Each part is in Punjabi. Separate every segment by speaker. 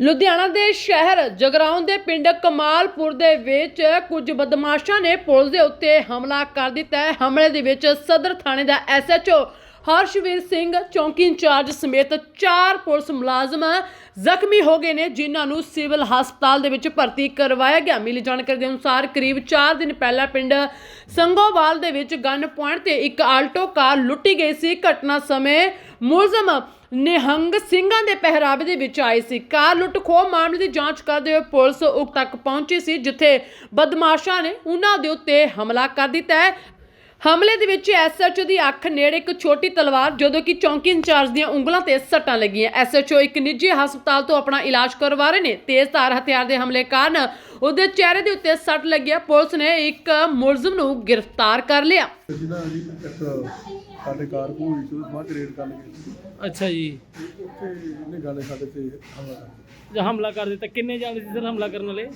Speaker 1: ਲੁਧਿਆਣਾ ਦੇ ਸ਼ਹਿਰ ਜਗਰਾਉਂ ਦੇ ਪਿੰਡ ਕਮਾਲਪੁਰ ਦੇ ਵਿੱਚ ਕੁਝ ਬਦਮਾਸ਼ਾਂ ਨੇ ਪੁਲਿਸ ਦੇ ਉੱਤੇ ਹਮਲਾ ਕਰ ਦਿੱਤਾ ਹੈ। ਹਮਲੇ ਦੇ ਵਿੱਚ ਸਦਰ ਥਾਣੇ ਦਾ ਐਸਐਚਓ ਹਰਸ਼ਵੀਰ ਸਿੰਘ ਚੌਂਕੀ ਇੰਚਾਰਜ ਸਮੇਤ ਚਾਰ ਪੁਲਿਸ ਮੁਲਾਜ਼ਮ ਜ਼ਖਮੀ ਹੋ ਗਏ ਨੇ, ਜਿਨ੍ਹਾਂ ਨੂੰ ਸਿਵਲ ਹਸਪਤਾਲ ਦੇ ਵਿੱਚ ਭਰਤੀ ਕਰਵਾਇਆ ਗਿਆ। ਮਿਲੀ ਜਾਣਕਾਰੀ ਦੇ ਅਨੁਸਾਰ ਕਰੀਬ 4 ਦਿਨ ਪਹਿਲਾਂ ਪਿੰਡ ਸੰਗੋਵਾਲ ਦੇ ਵਿੱਚ ਗਨ ਪੁਆਇੰਟ ਤੇ ਇੱਕ ਆਲਟੋ ਕਾਰ ਲੁੱਟੀ ਗਈ ਸੀ। ਘਟਨਾ ਸਮੇਂ ਮੁਲਜ਼ਮ ਨਿਹੰਗ ਸਿੰਘਾਂ ਦੇ ਪਹਿਰਾਵੇ ਦੇ ਵਿੱਚ ਆਏ ਸੀ। ਕਾਰ ਲੁੱਟ ਖੋਹ ਮਾਮਲੇ ਦੀ ਜਾਂਚ ਕਰਦੇ ਹੋਏ ਪੁਲਿਸ ਉਕ ਤੱਕ ਪਹੁੰਚੀ ਸੀ, ਜਿੱਥੇ ਬਦਮਾਸ਼ਾਂ ਨੇ ਉਹਨਾਂ ਦੇ ਉੱਤੇ ਹਮਲਾ ਕਰ ਦਿੱਤਾ ਹੈ। ਹਮਲੇ ਦੇ ਵਿੱਚ ਐਸਐਚਓ ਦੀ ਅੱਖ ਨੇੜੇ ਇੱਕ ਛੋਟੀ ਤਲਵਾਰ ਜਦੋਂ ਕਿ ਚੌਂਕੀ ਇੰਚਾਰਜ ਦੀਆਂ ਉਂਗਲਾਂ ਤੇ ਸੱਟਾਂ ਲੱਗੀਆਂ। ਐਸਐਚਓ ਇੱਕ ਨਿੱਜੀ ਹਸਪਤਾਲ ਤੋਂ ਆਪਣਾ ਇਲਾਜ ਕਰਵਾ ਰਹੇ ਨੇ। ਤੇਜ਼ ਧਾਰ ਹਥਿਆਰ ਦੇ ਹਮਲੇ ਕਾਰਨ ਉਹਦੇ ਚਿਹਰੇ ਦੇ ਉੱਤੇ ਸੱਟ ਲੱਗਿਆ ਪੁਲਿਸ ਨੇ ਇੱਕ ਮੁਲਜ਼ਮ ਨੂੰ ਗ੍ਰਿਫਤਾਰ ਕਰ ਲਿਆ।
Speaker 2: ਜਿਹਦਾ ਜੀ ਇੱਕ ਸਾਡੇ ਕਾਰ ਕੋਈ ਤੋਂ ਸਮਾਜ ਰੇਡ ਕਰ ਲਈ ਸੀ।
Speaker 3: ਅੱਛਾ ਜੀ।
Speaker 2: ਉੱਥੇ ਇਹਨੇ ਗਾਣੇ ਸਾਡੇ ਤੇ ਹਮਲਾ ਕਰ ਦਿੱਤਾ।
Speaker 3: ਜੇ ਹਮਲਾ ਕਰ ਦਿੱਤਾ। ਕਿੰਨੇ ਜਾਣੇ ਸੀ ਸਰ ਹਮਲਾ ਕਰਨ ਵਾਲੇ?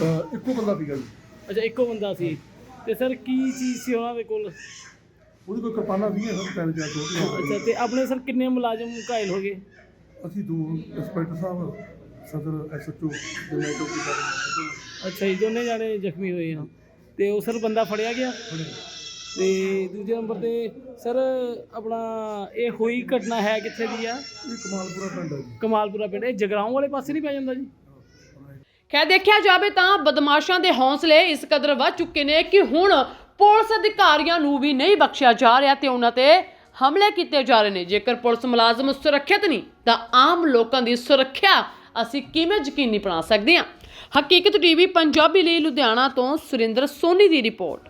Speaker 2: ਤਾਂ ਇੱਕੋ ਬੰਦਾ ਸੀਗਾ ਜੀ।
Speaker 3: ਅੱਛਾ ਇੱਕੋ ਬੰਦਾ ਸੀ। ਤੇ ਸਰ ਕੀ ਚੀਜ਼ ਸੀ ਉਹਨਾਂ ਦੇ ਕੋਲ?
Speaker 2: ਉਹਦੀ ਕੋਈ ਕਿਰਪਾਨਾ ਵੀ ਹੈ ਸਭ ਚਾਰ ਛੋਟੀਆਂ
Speaker 3: ਅੱਛਾ ਤੇ ਆਪਣੇ ਸਰ ਕਿੰਨੇ ਮੁਲਾਜ਼ਮ ਘਾਇਲ ਹੋ ਗਏ?
Speaker 2: ਅਸੀਂ ਦੋ ਇੰਸਪੈਕਟਰ ਸਾਹਿਬ ਸਦਰ ਐਸਐਚਓ ਮੈਂ ਚੌਕੀ ਦਾ
Speaker 3: ਅੱਛਾ ਜੀ ਦੋਨੇ ਜਾਣੇ ਜ਼ਖਮੀ ਹੋਏ ਆ। ਤੇ ਉਹ ਸਰ ਬੰਦਾ ਫੜਿਆ ਗਿਆ? ਤੇ ਦੂਜੇ ਨੰਬਰ ਤੇ ਸਰ ਆਪਣਾ ਇਹ ਹੋਈ ਘਟਨਾ ਹੈ ਕਿੱਥੇ ਦੀ ਆ?
Speaker 2: ਇਹ ਕਮਾਲਪੁਰਾ ਪਿੰਡ ਹੈ ਜੀ।
Speaker 3: ਕਮਾਲਪੁਰਾ ਪਿੰਡ। ਇਹ ਜਗਰਾਉਂ ਵਾਲੇ ਪਾਸੇ ਨਹੀਂ ਪੈ ਜਾਂਦਾ ਜੀ?
Speaker 1: ਖੈਰ ਦੇਖਿਆ ਜਾਵੇ ਤਾਂ ਬਦਮਾਸ਼ਾਂ ਦੇ ਹੌਸਲੇ ਇਸ ਕਦਰ ਵੱਧ ਚੁੱਕੇ ਨੇ ਕਿ ਹੁਣ ਪੁਲਿਸ ਅਧਿਕਾਰੀਆਂ ਨੂੰ ਵੀ ਨਹੀਂ ਬਖਸ਼ਿਆ ਜਾ ਰਿਹਾ ਤੇ ਉਹਨਾਂ ਤੇ ਹਮਲੇ ਕੀਤੇ ਜਾ ਰਹੇ ਨੇ। ਜੇਕਰ ਪੁਲਿਸ ਮੁਲਾਜ਼ਮ ਸੁਰੱਖਿਅਤ ਨਹੀਂ, ਤਾਂ ਆਮ ਲੋਕਾਂ ਦੀ ਸੁਰੱਖਿਆ ਅਸੀਂ ਕਿਵੇਂ ਯਕੀਨੀ ਬਣਾ ਸਕਦੇ ਹਾਂ ਹਕੀਕਤ ਟੀਵੀ, ਪੰਜਾਬੀ ਲਈ ਲੁਧਿਆਣਾ ਤੋਂ ਸੁਰਿੰਦਰ ਸੋਨੀ ਦੀ ਰਿਪੋਰਟ।